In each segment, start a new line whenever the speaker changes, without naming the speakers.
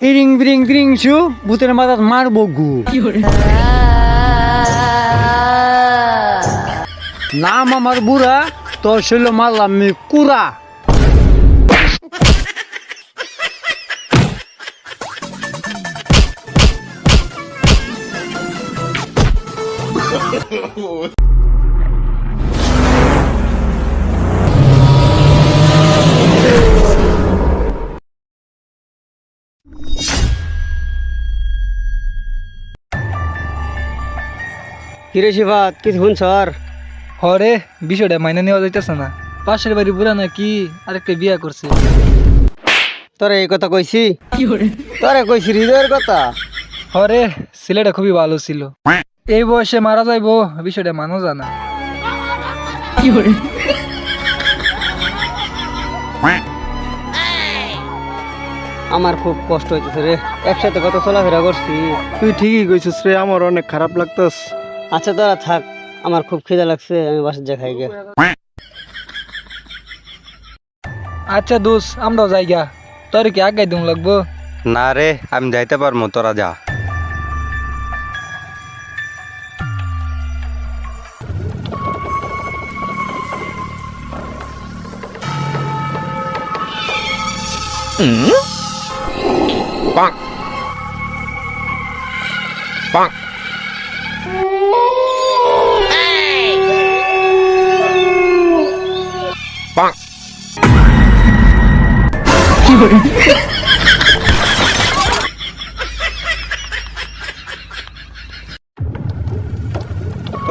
ইরিং বিরিং বিরিং শু ভূতের মাথাত মারবো গু নাম আমার বুড়া, তোর ছিল মারলাম আমি কুড়া। কিরে শিবাত কিছু শুনছ আর
হরে বিষয়টা মাইনে নেওয়া যাইতেছে না। পাশের বাড়ি বুড়া নাকি আরেকটা বিয়া করছে।
তোরে এই কথা কইছি? তোরে কইছি হৃদয়ের কথা?
হরে ছেলেটা খুবই ভালো ছিল। এই বয়সে মারা যাইবো বিষয়টা মানো জানা।
আমার খুব কষ্ট হইতেছে রে। একসাথে কত চলাফেরা করছি।
তুই ঠিকই কইছিস রে আমার অনেক খারাপ লাগতাস
আচ্ছা তোরা থাক। আমার খুব খিদে লাগছে আমি বাসার যা খাই গে।
আচ্ছা দোষ আমরাও যাইগা তোর কি আগে দিন লাগবো?
না রে আমি যাইতে পারব তোরা যা।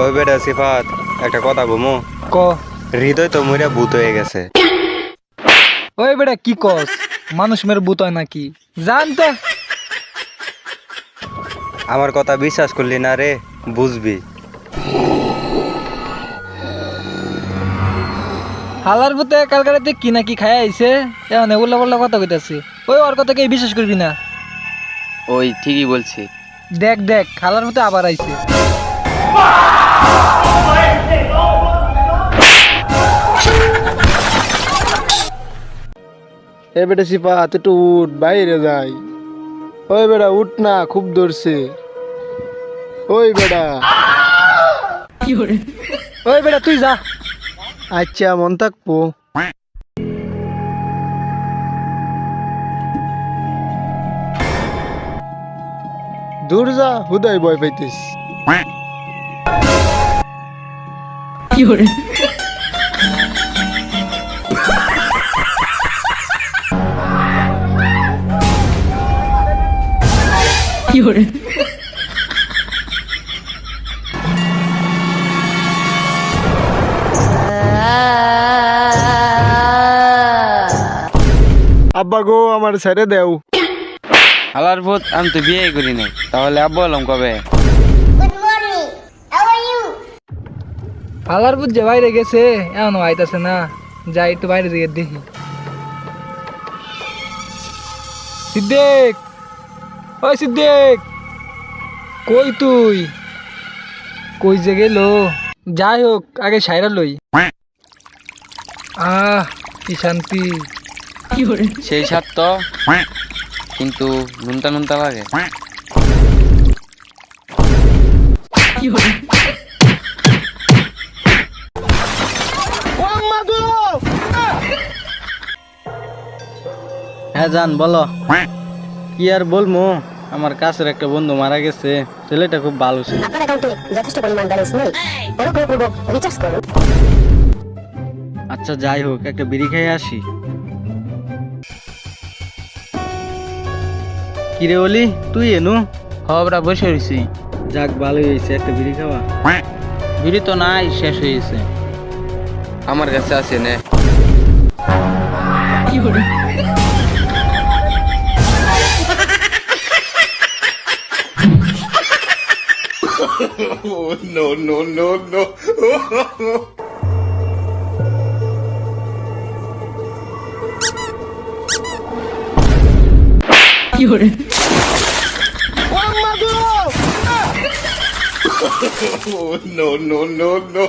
ওই বেটা সিফাত একটা কথা ঘুমো
ক?
হৃদয় তো মরে ভূত হয়ে গেছে।
ওই বেটা কি কস? মানুষ মেরে বুত হয় নাকি? জানতে
আমার কথা বিশ্বাস করলি না রে বুঝবি।
হালার ভূতে কালকারাতে কি না কি খাই আইছে? এমন উল্লা পাল্লা কথা কইতাছে। ওই ওর কথা কে বিশ্বাস করবি না?
ওই ঠিকই বলছি।
দেখ দেখ হালার ভূতে আবার আইছে।
এ বেটা সিফাত একটু উঠ বাইরে যাই। ওই বেটা উঠ না খুব ধরছে ওই বেটা।
ওই বেটা তুই যা।
আচ্ছা মন থাকব। দূর যা হুদাই ভয় পাইতিস। আব্বা গো আমার ছেড়ে দেও।
হালার ভূত আমি তো বিয়ে করি নাই। তাহলে আব্বু আলম কবে?
হালার ভূত যে বাইরে গেছে এমন আইতাছে না। যাই একটু বাইরে দিকে দেখি। সিদ্দিক! ওই সিদ্দিক! কই তুই? কই যে গেল? যাই হোক আগে সাইরা লই। আহ কি শান্তি।
সেই সাত তো কিন্তু নুনতা নুনতা লাগে।
হ্যাঁ জান বলো। কি আর বলব আমার কাছের একটা বন্ধু মারা গেছে। ছেলেটা খুব ভালো ছিল।
আপনার অ্যাকাউন্টে যথেষ্ট পরিমাণ ব্যালেন্স নেই। অনুগ্রহপূর্বক রিচার্জ করুন।
আচ্ছা যাই হোক একটা বিড়ি খেয়ে আসি। কিরে বলি তুই এনু?
হবরা বসে রয়েছি
যাক ভালো হয়েছে একটা বিড়ি খাওয়া।
বিড়ি তো নাই শেষ হয়েছে আমার কাছে আছে নে।
oh, no,
no, no, no.
no, no, no, no.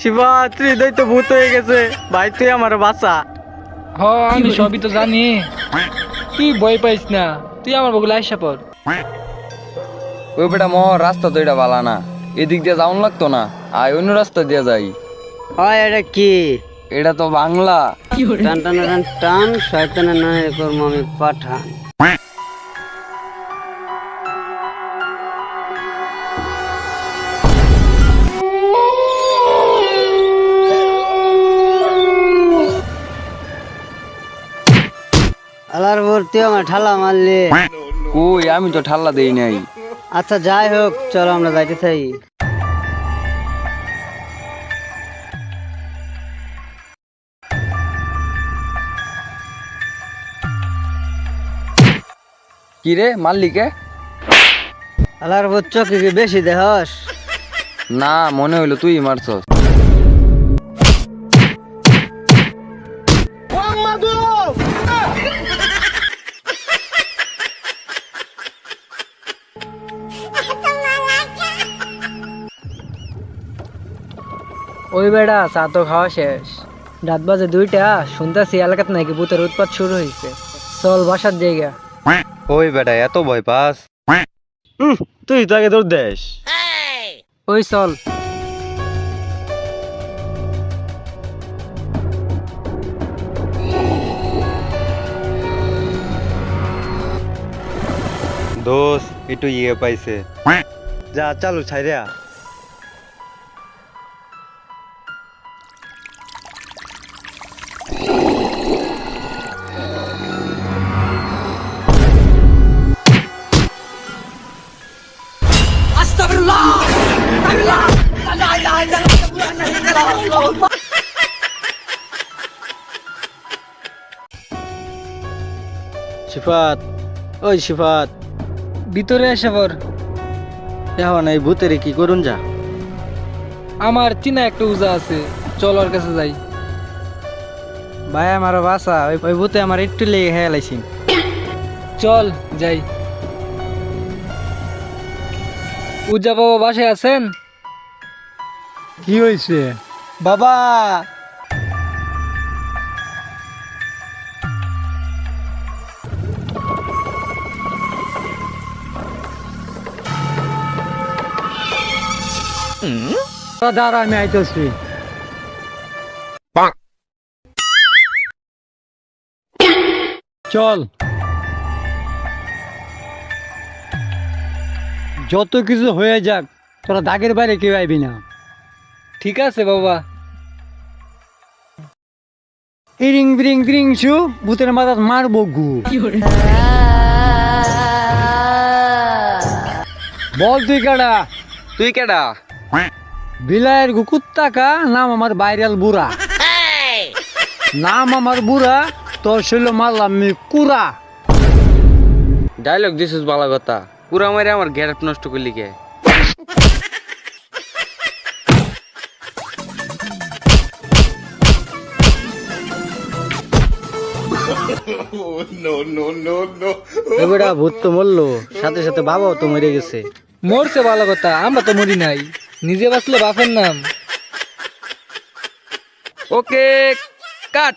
Shiba তুই দই
তো ভূত হয়ে গেছে। ভাই তুই আমার বাসা
হ আমি সবই তো জানি। কি ভয় পাইস না? তুই আমার বগুলা আইসা পর
ওই বেটা মহ রাস্তা তো এটা বালা না। এদিক দিয়ে যাওন লাগতো না। আয় অন্য রাস্তা দিয়ে যাই।
হয় এটা কি?
এটা তো বাংলা।
টান টান টান টান শয়তানের নয় করব আমি পাঠান। আলার ভর্তি আমার ঠালা মারলে।
কই আমি তো ঠাল্লা দেই নাই।
আচ্ছা যাই হোক চলো আমরা যাইতে থাকি।
কি রে মাল্লিকে?
আলার চোখে কি বেশি দেহস?
না মনে হইল তুই মারছস।
ওই বেড়া চা তো খাওয়া শেষ। রাত বাজে দুইটা শুনতেছি এলাকাতে নাকি ভূতের উৎপাত শুরু হয়েছে চল বাসার জায়গা।
ওই বেটা এত ভয় পাস?
তুই তো আগে তোর দেশ।
ওই চল।
দোষ একটু ইয়ে পাইছে।
যা চালু ছাইরা। শিফাত ওই শিফাত।
ভিতরে এসে পর
এখন এই ভূতের কি করুন যা।
আমার চিনা একটা উজা আছে চল ওর কাছে যাই।
ভাই আমার বাসা ওই ওই ভূতে আমার একটু লেগে খেয়ে লাইছি।
চল যাই। উজা বাবা বাসায় আছেন?
কি হয়েছে বাবা! দাঁড়া আমি আইতেছি। চল। যত কিছু হয়ে যাক তোরা দাগের বাইরে কেউ আইবি না।
ঠিক আছে বাবা।
ইরিং বিরিং বিরিং শু ভূতের মাথা মারবো গু বল তুই কেডা?
তুই কেডা?
বিলায়ের গু কুত্তা কা নাম আমার বাইরাল বুড়া। নাম আমার বুড়া তোর শৈল মারলাম আমি কুড়া।
ডায়লগ দিছিস বালা কথা। পুরা মারে আমার গ্যারেট নষ্ট করলি কে?
এবারে ভূত তো মরলো সাথে সাথে বাবাও তো মরে গেছে।
মরছে ভালো কথা আমরা তো মরি নাই। নিজে বাঁচলে বাপের নাম।
ওকে কাট।